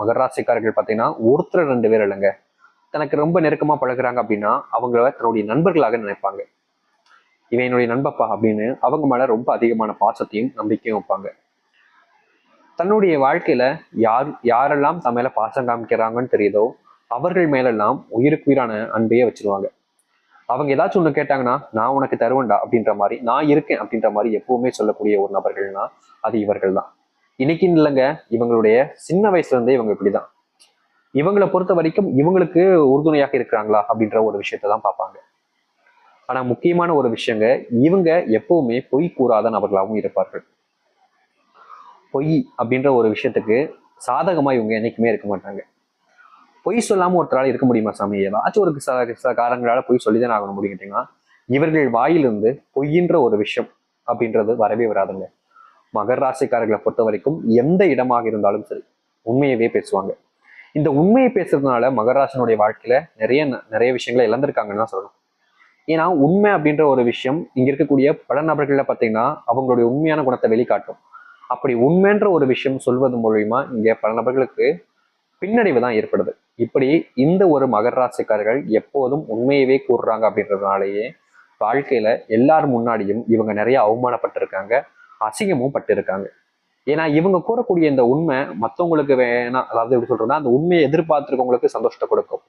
மகராசிக்காரர்கள் பார்த்தீங்கன்னா ஒருத்தர் ரெண்டு பேர் இல்லைங்க. தனக்கு ரொம்ப நெருக்கமா பழகுறாங்க அப்படின்னா அவங்கள தன்னுடைய நண்பர்களாக நினைப்பாங்க. இவன் என்னுடைய நண்பப்பா அப்படின்னு அவங்க மேலே ரொம்ப அதிகமான பாசத்தையும் நம்பிக்கையும் வைப்பாங்க. தன்னுடைய வாழ்க்கையில யார் யாரெல்லாம் தன் மேல பாசம் காமிக்கிறாங்கன்னு தெரியுதோ அவர்கள் மேலெல்லாம் உயிருக்குயிரான அன்பையே வச்சிருவாங்க. அவங்க ஏதாச்சும் ஒண்ணு கேட்டாங்கன்னா நான் உனக்கு தருவேன்டா அப்படின்ற மாதிரி நான் இருக்கேன் அப்படின்ற மாதிரி எப்பவுமே சொல்லக்கூடிய ஒரு நபர்கள்னா அது இவர்கள் தான் இன்னைக்கு இல்லைங்க இவங்களுடைய சின்ன வயசுல இருந்தே இவங்க இப்படிதான். இவங்களை பொறுத்த வரைக்கும் இவங்களுக்கு உறுதுணையாக இருக்கிறாங்களா அப்படின்ற ஒரு விஷயத்தை தான் பார்ப்பாங்க. ஆனா முக்கியமான ஒரு விஷயங்க இவங்க எப்பவுமே பொய் கூறாத நபர்களாகவும் இருப்பார்கள். பொய் அப்படின்ற ஒரு விஷயத்துக்கு சாதகமா இவங்க என்னைக்குமே இருக்க மாட்டாங்க. பொய் சொல்லாம ஒருத்தரால இருக்க முடியுமா சாமி? ஏதாச்சும் ஒரு சில சில பொய் சொல்லிதான் ஆகணும் முடிக்கிட்டீங்கன்னா இவர்கள் வாயிலிருந்து பொய்யின்ற ஒரு விஷயம் அப்படின்றது வரவே வராதுங்க. மகர் ராசிக்காரர்களை பொறுத்த வரைக்கும் எந்த இடமாக இருந்தாலும் சரி உண்மையவே பேசுவாங்க. இந்த உண்மையை பேசுறதுனால மகராசனுடைய வாழ்க்கையில நிறைய நிறைய விஷயங்களை இழந்திருக்காங்கன்னு தான் சொல்லணும். ஏன்னா உண்மை அப்படின்ற ஒரு விஷயம் இங்க இருக்கக்கூடிய பல நபர்கள்ல பார்த்தீங்கன்னா அவங்களுடைய உண்மையான குணத்தை வெளிக்காட்டும். அப்படி உண்மைன்ற ஒரு விஷயம் சொல்வது மூலியமா இங்க பல நபர்களுக்கு பின்னடைவு தான் ஏற்படுது. இப்படி இந்த ஒரு மகர் ராசிக்காரர்கள் எப்போதும் உண்மையவே கூறுறாங்க அப்படின்றதுனாலேயே வாழ்க்கையில எல்லார் முன்னாடியும் இவங்க நிறைய அவமானப்பட்டிருக்காங்க. அசிங்கமும் பட்டிருக்காங்க. ஏன்னா இவங்க கூறக்கூடிய இந்த உண்மை மற்றவங்களுக்கு வேணா அதாவது எப்படி சொல்றதுன்னா அந்த உண்மையை எதிர்பார்த்துருக்கவங்களுக்கு சந்தோஷத்தை கொடுக்கும்.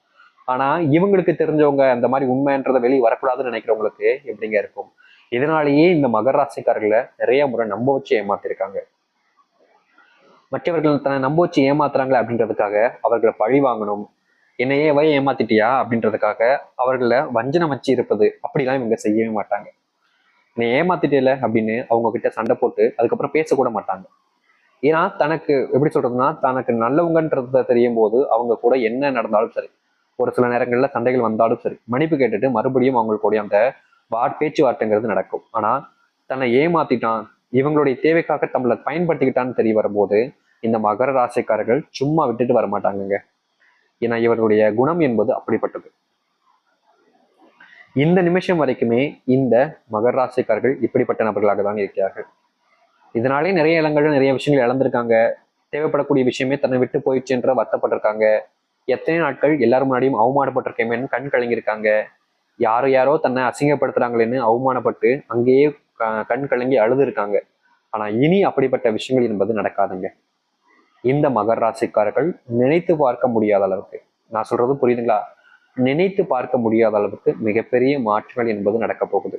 ஆனா இவங்களுக்கு தெரிஞ்சவங்க அந்த மாதிரி உண்மைன்றதை வெளியே வரக்கூடாதுன்னு நினைக்கிறவங்களுக்கு எப்படிங்க இருக்கும்? இதனாலேயே இந்த மகராசிக்காரர்களை நிறைய முறை நம்ப வச்சு ஏமாத்திருக்காங்க. மற்றவர்கள் தன்னை நம்ப வச்சு ஏமாத்துறாங்களே அப்படின்றதுக்காக அவர்களை பழி வாங்கணும். என்னையே வை ஏமாத்திட்டியா அப்படின்றதுக்காக அவர்களை வஞ்சனம் வச்சு இருப்பது அப்படிலாம் இவங்க செய்யவே மாட்டாங்க. நீ ஏமாத்திட்டேல அப்படின்னு அவங்க கிட்ட சண்டை போட்டு அதுக்கப்புறம் பேசக்கூட மாட்டாங்க. ஏன்னா தனக்கு எப்படி சொல்றதுன்னா தனக்கு நல்லவங்கன்றத தெரியும் போது அவங்க கூட என்ன நடந்தாலும் சரி ஒரு சில நேரங்களில் சண்டைகள் வந்தாலும் சரி மன்னிப்பு கேட்டுட்டு மறுபடியும் அவங்களுக்குடைய அந்த வா பேச்சுவார்த்தைங்கிறது நடக்கும். ஆனா தன்னை ஏமாத்திட்டான் இவங்களுடைய தேவைக்காக நம்மளை பயன்படுத்திக்கிட்டான்னு தெரிய வரும்போது இந்த மகர ராசிக்காரர்கள் சும்மா விட்டுட்டு வரமாட்டாங்கங்க. ஏன்னா இவர்களுடைய குணம் என்பது அப்படிப்பட்டது. இந்த நிமிஷம் வரைக்குமே இந்த மகர ராசிக்காரர்கள் இப்படிப்பட்ட நபர்களாக தான் இருக்கிறார்கள். இதனாலே நிறைய இடங்கள்ல நிறைய விஷயங்கள் இழந்திருக்காங்க. தேவைப்படக்கூடிய விஷயமே தன்னை விட்டு போயிடுச்சுன்ற வருத்தப்பட்டிருக்காங்க. எத்தனை நாட்கள் எல்லாரும் முன்னாடியும் அவமானப்பட்டிருக்கேமேன்னு கண் கலங்கியிருக்காங்க. யாரோ யாரோ தன்னை அசிங்கப்படுத்துறாங்களேன்னு அவமானப்பட்டு அங்கேயே க- கண் கலங்கி அழுது இருக்காங்க ஆனா இனி அப்படிப்பட்ட விஷயங்கள் என்பது நடக்காதுங்க. இந்த மகர ராசிக்காரர்கள் நினைத்து பார்க்க முடியாத அளவுக்கு. நான் சொல்றது புரியுதுங்களா? நினைத்து பார்க்க முடியாத அளவுக்கு மிகப்பெரிய மாற்றங்கள் என்பது நடக்கப் போகுது.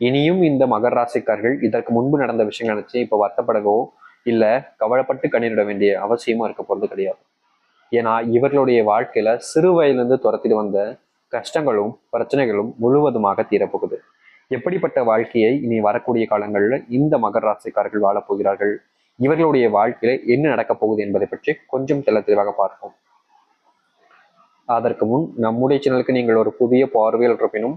இனியும் இந்த மகர ராசிக்காரர்கள் இதற்கு முன்பு நடந்த விஷயங்கள் நினச்சி இப்ப வருத்தப்படவோ இல்ல கவலைப்பட்டு கண்ணீரிட வேண்டிய அவசியமா இருக்க போகிறது கிடையாது. ஏன்னா இவர்களுடைய வாழ்க்கையில சிறு வயதிலிருந்து துரத்திட்டு வந்த கஷ்டங்களும் பிரச்சனைகளும் முழுவதுமாக தீரப்போகுது. எப்படிப்பட்ட வாழ்க்கையை இனி வரக்கூடிய காலங்களில் இந்த மகர ராசிக்காரர்கள் வாழப்போகிறார்கள் இவர்களுடைய வாழ்க்கையில என்ன நடக்கப் போகுது என்பதை பற்றி கொஞ்சம் தெள்ள தெளிவாக பார்ப்போம். அதற்கு முன் நம்முடைய சேனலுக்கு நீங்கள் ஒரு புதிய பார்வையில் இருப்பினும்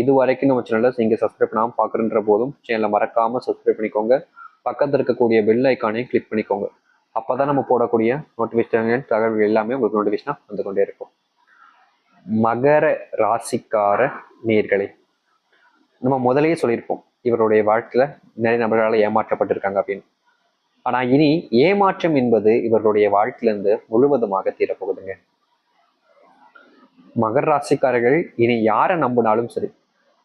இதுவரைக்கும் நம்ம சேனலை நீங்கள் சப்ஸ்கிரைப் பண்ணாமல் பார்க்குறன்ற போதும் சேனலை மறக்காமல் சப்ஸ்கிரைப் பண்ணிக்கோங்க. பக்கத்தில் இருக்கக்கூடிய பெல் ஐக்கானையும் கிளிக் பண்ணிக்கோங்க. அப்பதான் நம்ம போடக்கூடிய நோட்டிஃபிகேஷன் தகவல்கள் எல்லாமே உங்களுக்கு நோட்டிஃபிகேஷனாக வந்து கொண்டே இருக்கும். மகர ராசிக்கார நேர்களை நம்ம முதலையே சொல்லியிருப்போம் இவருடைய வாழ்க்கையில் நிறைய நபர்களால் ஏமாற்றப்பட்டிருக்காங்க அப்படின்னு. ஆனால் இனி ஏமாற்றம் என்பது இவர்களுடைய வாழ்க்கையிலேருந்து முழுவதுமாக தீரப்போகுதுங்க. மகர் ராசிக்காரர்கள் இனி யாரை நம்பினாலும் சரி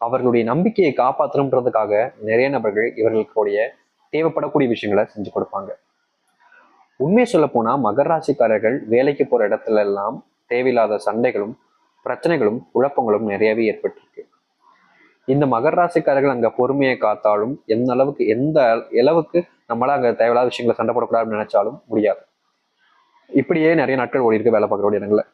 அவர்களுடைய நம்பிக்கையை காப்பாற்றணுன்றதுக்காக நிறைய நபர்கள் இவர்களுடைய தேவைப்படக்கூடிய விஷயங்களை செஞ்சு கொடுப்பாங்க. உண்மையை சொல்ல போனா மகர் ராசிக்காரர்கள் வேலைக்கு போற இடத்துல எல்லாம் தேவையில்லாத சண்டைகளும் பிரச்சனைகளும் குழப்பங்களும் நிறையவே ஏற்பட்டிருக்கு. இந்த மகர் ராசிக்காரர்கள் அங்க பொறுமையை காத்தாலும் எந்த அளவுக்கு எந்த அளவுக்கு நம்மளால அங்க தேவையில்லாத விஷயங்களை சண்டை போடக்கூடாதுன்னு நினைச்சாலும் முடியாது. இப்படியே நிறைய நாட்கள் ஓடி இருக்கு வேலை பார்க்கக்கூடிய இடங்களில்.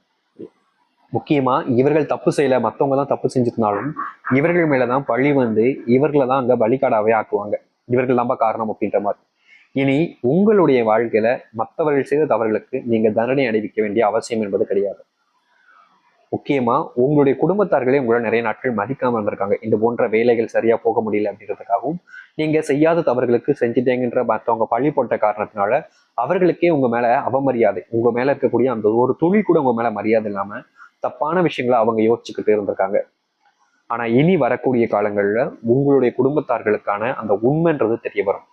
முக்கியமா இவர்கள் தப்பு செய்யல மற்றவங்க தான் தப்பு செஞ்சிருந்தாலும் இவர்கள் மேலதான் பழி வந்து இவர்களை தான் அங்கே பலிகாடாவே ஆக்குவாங்க. இவர்கள் தான்ப்பா காரணம் அப்படின்ற மாதிரி. இனி உங்களுடைய வாழ்க்கையில மற்றவர்கள் செய்த தவறுகளுக்கு நீங்க தண்டனை அணிவிக்க வேண்டிய அவசியம் என்பது கிடையாது. முக்கியமா உங்களுடைய குடும்பத்தார்களே உங்களை நிறைய நாட்கள் மதிக்காம இருந்திருக்காங்க. இந்த போன்ற வேலைகள் சரியா போக முடியல அப்படின்றதுக்காகவும் நீங்க செய்யாத தவறுகளுக்கு செஞ்சுட்டேங்கன்ற மற்றவங்க பழி போட்ட காரணத்தினால அவர்களுக்கே உங்க மேல அவமரியாதை உங்க மேல இருக்கக்கூடிய அந்த ஒரு துளி கூட உங்க மேல மரியாதை இல்லாம தப்பான விஷயங்களை அவங்க யோசிச்சுக்கிட்டு இருந்திருக்காங்க. ஆனா இனி வரக்கூடிய காலங்கள்ல உங்களுடைய குடும்பத்தார்களுக்கான அந்த உண்மைன்றது தெரிய வரும்.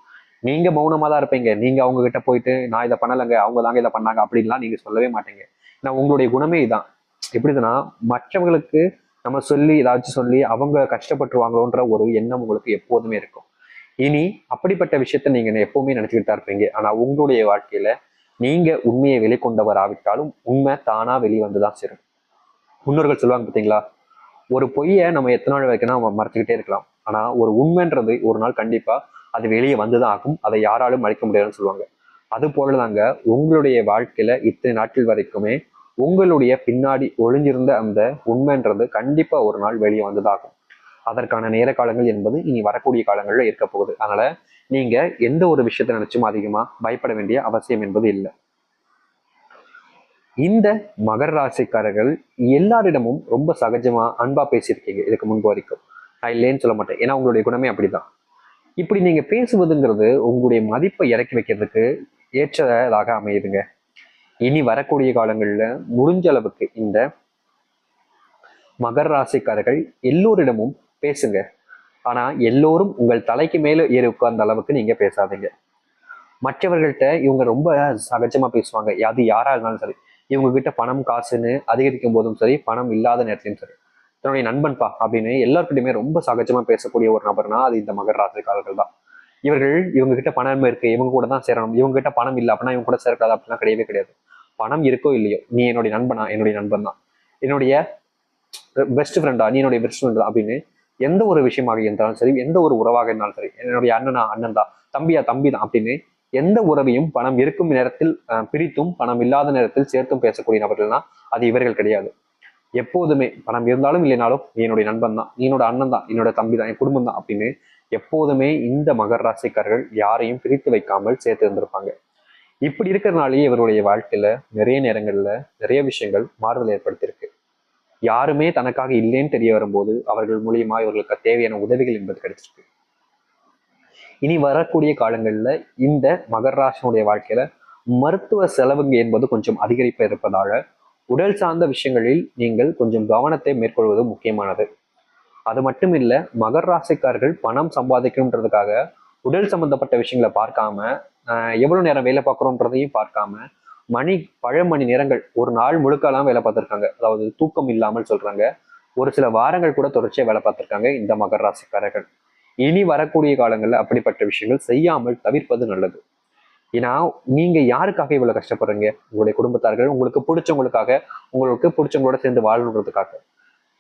நீங்க மௌனமா தான் இருப்பீங்க. நீங்க அவங்க கிட்ட போயிட்டு நான் இதை பண்ணலைங்க அவங்க தாங்க இதை பண்ணாங்க அப்படின்லாம் நீங்க சொல்லவே மாட்டீங்க. ஏன்னா உங்களுடைய குணமே இதான். எப்படிதுன்னா மற்றவங்களுக்கு நம்ம சொல்லி ஏதாச்சும் சொல்லி அவங்க கஷ்டப்பட்டுருவாங்களோன்ற ஒரு எண்ணம் உங்களுக்கு எப்போதுமே இருக்கும். இனி அப்படிப்பட்ட விஷயத்த நீங்க எப்பவுமே நினைச்சுக்கிட்டு தான் இருப்பீங்க. ஆனா உங்களுடைய வாழ்க்கையில நீங்க உண்மையை வெளிக்கொண்டவர் ஆவிட்டாலும் உண்மை தானா வெளிவந்துதான் சேரும். முன்னோர்கள் சொல்லுவாங்க பார்த்தீங்களா? ஒரு பொய்யை நம்ம எத்தனை நாள் வரைக்கும் நம்ம மறைச்சிக்கிட்டே இருக்கலாம். ஆனால் ஒரு உண்மைன்றது ஒரு நாள் கண்டிப்பாக அது வெளியே வந்து தான் ஆகும். அதை யாராலும் மறைக்க முடியாதுன்னு சொல்லுவாங்க. அது போல தாங்க உங்களுடைய வாழ்க்கையில் இத்தனை நாட்கள் வரைக்குமே உங்களுடைய பின்னாடி ஒழிஞ்சிருந்த அந்த உண்மைன்றது கண்டிப்பாக ஒரு நாள் வெளியே வந்ததாகும் அதற்கான நேர காலங்கள் என்பது இனி வரக்கூடிய காலங்களில் இருக்க போகுது. அதனால் நீங்கள் எந்த ஒரு விஷயத்தை நினச்சும் அதிகமாக பயப்பட வேண்டிய அவசியம் என்பது இல்லை. இந்த மகர ராசிக்காரர்கள் எல்லாரிடமும் ரொம்ப சகஜமா அன்பா பேசியிருக்கீங்க இதுக்கு முன்பு வரைக்கும். நான் இல்லைன்னு சொல்ல மாட்டேன். ஏன்னா உங்களுடைய குணமே அப்படிதான். இப்படி நீங்க பேசுவதுங்கிறது உங்களுடைய மதிப்பை இறக்கி வைக்கிறதுக்கு ஏற்றதாக அமையுதுங்க. இனி வரக்கூடிய காலங்களில் முடிஞ்ச அளவுக்கு இந்த மகர ராசிக்காரர்கள் எல்லோரிடமும் பேசுங்க. ஆனா எல்லோரும் உங்கள் தலைக்கு மேல ஏறி உட்கார்ந்த அளவுக்கு நீங்க பேசாதீங்க. மற்றவர்கள்ட்ட இவங்க ரொம்ப சகஜமா பேசுவாங்க. அது யாரா இருந்தாலும் சரி. இவங்க கிட்ட பணம் காசுன்னு அதிகரிக்கும் போதும் சரி பணம் இல்லாத நேரத்திலும் சரி. தன்னுடைய நண்பன்பா அப்படின்னு எல்லாருக்கிட்டையுமே ரொம்ப சகஜமா பேசக்கூடிய ஒரு நபர்னா அது இந்த மகர ராசிக்காரர்கள் தான். இவர்கள் இவங்க கிட்ட பணம் இருக்கு இவங்க கூட தான் சேரணும். இவங்க கிட்ட பணம் இல்லை அப்படின்னா இவங்க கூட சேரக்கூடாது அப்படிலாம் கிடையவே கிடையாது. பணம் இருக்கோ இல்லையோ நீ என்னுடைய நண்பனா? என்னுடைய நண்பன் தான். என்னுடைய பெஸ்ட் ஃப்ரெண்டா நீ என்னுடைய பெஸ்ட் ஃப்ரெண்ட் அப்படின்னு எந்த ஒரு விஷயமாக இருந்தாலும் சரி எந்த ஒரு உறவாக இருந்தாலும் சரி என்னுடைய அண்ணனா? அண்ணன் தான். தம்பியா? தம்பி தான் அப்படின்னு எந்த உறவையும் பணம் இருக்கும் நேரத்தில் பிரித்தும் பணம் இல்லாத நேரத்தில் சேர்த்தும் பேசக்கூடிய நபர்கள்னா அது இவர்கள் கிடையாது. எப்போதுமே பணம் இருந்தாலும் இல்லைனாலும் என்னுடைய நண்பன் தான் என்னோட அண்ணன் தான் என்னோட தம்பி தான் என் குடும்பம் தான் அப்படின்னு எப்போதுமே இந்த மகர ராசிக்காரர்கள் யாரையும் பிரித்து வைக்காமல் சேர்த்து இருந்திருப்பாங்க. இப்படி இருக்கிறதுனாலேயே இவருடைய வாழ்க்கையில நிறைய நேரங்கள்ல நிறைய விஷயங்கள் மாறுதல் ஏற்படுத்தியிருக்கு. யாருமே தனக்காக இல்லைன்னு தெரிய வரும்போது அவர்கள் மூலியமா இவர்களுக்கு தேவையான உதவிகள் என்பது கிடைச்சிருக்கு. இனி வரக்கூடிய காலங்களில் இந்த மகர ராசினுடைய வாழ்க்கையில மருத்துவ செலவுங்க என்பது கொஞ்சம் அதிகரிப்பு இருப்பதால் உடல் சார்ந்த விஷயங்களில் நீங்கள் கொஞ்சம் கவனத்தை மேற்கொள்வது முக்கியமானது. அது மட்டும் இல்ல மகர ராசிக்காரர்கள் பணம் சம்பாதிக்கணுன்றதுக்காக உடல் சம்பந்தப்பட்ட விஷயங்களை பார்க்காம எவ்வளவு நேரம் வேலை பார்க்குறோன்றதையும் பார்க்காம மணி பல மணி நேரங்கள் ஒரு நாள் முழுக்கலாம் வேலை பார்த்துருக்காங்க. அதாவது தூக்கம் இல்லாமல் சொல்றாங்க. ஒரு சில வாரங்கள் கூட தொடர்ச்சியாக வேலை பார்த்துருக்காங்க இந்த மகர ராசிக்காரர்கள். இனி வரக்கூடிய காலங்களில் அப்படிப்பட்ட விஷயங்கள் செய்யாமல் தவிர்ப்பது நல்லது. ஏன்னா நீங்க யாருக்காக இவ்வளவு கஷ்டப்படுறீங்க? உங்களுடைய குடும்பத்தார்கள் உங்களுக்கு பிடிச்சவங்களுக்காக உங்களுக்கு பிடிச்சவங்களோட சேர்ந்து வாழணுன்றதுக்காக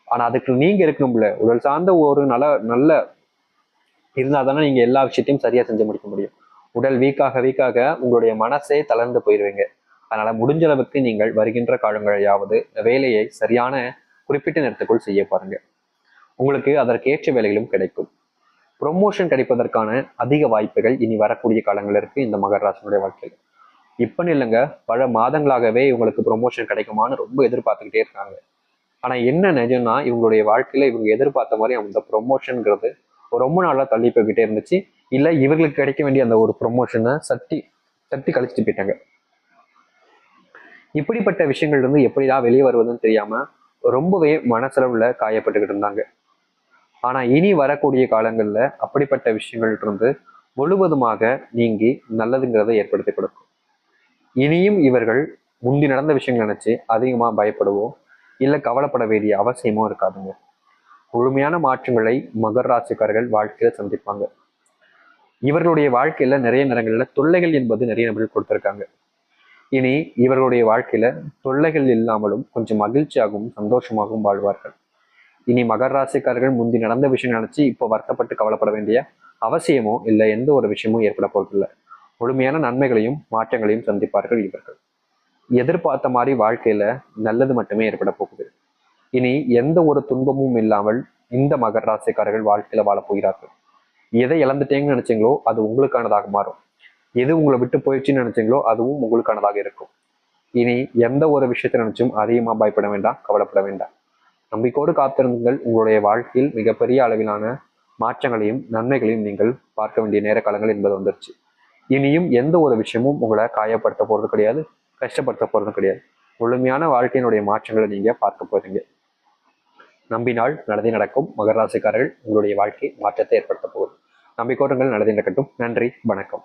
ஆனா அதுக்கு நீங்க இருக்கணும்ல. உடல் சார்ந்த ஒரு நல்ல நல்ல இருந்தா தானே நீங்க எல்லா விஷயத்தையும் சரியா செஞ்சு முடிக்க முடியும். உடல் வீக்காக வீக்காக உங்களுடைய மனசே தளர்ந்து போயிடுவீங்க அதனால முடிஞ்ச அளவுக்கு நீங்கள் வருகின்ற காலங்களையாவது வேலையை சரியான குறிப்பிட்ட நேரத்துக்குள் செய்ய பாருங்க. உங்களுக்கு அதற்கேற்ற வேலைகளும் கிடைக்கும். ப்ரொமோஷன் கிடைப்பதற்கான அதிக வாய்ப்புகள் இனி வரக்கூடிய காலங்கள் இருக்குது இந்த மகர ராசினுடைய வாழ்க்கையில். இப்போன்னு இல்லைங்க பல மாதங்களாகவே இவங்களுக்கு ப்ரொமோஷன் கிடைக்குமான்னு ரொம்ப எதிர்பார்த்துக்கிட்டே இருக்காங்க. ஆனால் என்ன நிஜம்னா இவங்களுடைய வாழ்க்கையில் இவங்க எதிர்பார்த்த மாதிரி அந்த ப்ரொமோஷனுங்கிறது ரொம்ப நாளாக தள்ளி போய்கிட்டே இருந்துச்சு. இல்லை இவர்களுக்கு கிடைக்க வேண்டிய அந்த ஒரு ப்ரொமோஷனை சட்டி சட்டி கழிச்சிட்டு போயிட்டாங்க. இப்படிப்பட்ட விஷயங்கள் இருந்து எப்படிதான் வெளியே வருவதுன்னு தெரியாமல் ரொம்பவே மனசளவில் காயப்பட்டுக்கிட்டு இருந்தாங்க. ஆனா இனி வரக்கூடிய காலங்கள்ல அப்படிப்பட்ட விஷயங்கள் இருந்து முழுவதுமாக நீங்கி நல்லதுங்கிறத ஏற்படுத்தி கொடுக்கும். இனியும் இவர்கள் முந்தி நடந்த விஷயங்கள் நினைச்சு அதிகமா பயப்படுவோ இல்ல கவலைப்பட வேண்டிய அவசியமும் இருக்காதுங்க. முழுமையான மாற்றங்களை மகர் ராசிக்காரர்கள் வாழ்க்கையில சந்திப்பாங்க. இவர்களுடைய வாழ்க்கையில நிறைய நேரங்களில் தொல்லைகள் என்பது நிறைய நபர்கள் கொடுத்திருக்காங்க. இனி இவர்களுடைய வாழ்க்கையில தொல்லைகள் இல்லாமலும் கொஞ்சம் மகிழ்ச்சியாகவும் சந்தோஷமாகவும் வாழ்வார்கள். இனி மகர ராசிக்காரர்கள் முந்தி நடந்த விஷயம் நினைச்சு இப்போ வருத்தப்பட்டு கவலைப்பட வேண்டிய அவசியமோ இல்லை எந்த ஒரு விஷயமும் ஏற்பட போவதில்லை முழுமையான நன்மைகளையும் மாற்றங்களையும் சந்திப்பார்கள் இவர்கள். எதிர்பார்த்த மாதிரி வாழ்க்கையில நல்லது மட்டுமே ஏற்பட போகுது. இனி எந்த ஒரு துன்பமும் இல்லாமல் இந்த மகர ராசிக்காரர்கள் வாழ்க்கையில வாழப் போகிறார்கள். எதை இழந்துட்டேங்கன்னு நினைச்சீங்களோ அது உங்களுக்கானதாக மாறும். எது உங்களை விட்டு போயிடுச்சுன்னு நினைச்சீங்களோ அதுவும் உங்களுக்கானதாக இருக்கும். இனி எந்த ஒரு விஷயத்தை நினைச்சும் அதிகமா பயப்பட வேண்டாம் கவலைப்பட வேண்டாம். நம்பிக்கோடு காத்திருந்துங்கள் உங்களுடைய வாழ்க்கையில் மிகப்பெரிய அளவிலான மாற்றங்களையும் நன்மைகளையும் நீங்கள் பார்க்க வேண்டிய நேர காலங்கள் என்பது வந்துருச்சு. இனியும் எந்த ஒரு விஷயமும் உங்களை காயப்படுத்த போகிறது கிடையாது கஷ்டப்படுத்த போகிறது கிடையாது. முழுமையான வாழ்க்கையினுடைய மாற்றங்களை நீங்கள் பார்க்க போகிறீங்க நம்பினால் நடந்தே நடக்கும். மகராசிக்காரர்கள் உங்களுடைய வாழ்க்கை மாற்றத்தை ஏற்படுத்த போகுது. நம்பிக்கோட்டங்கள் நடந்தே நடக்கட்டும். நன்றி வணக்கம்.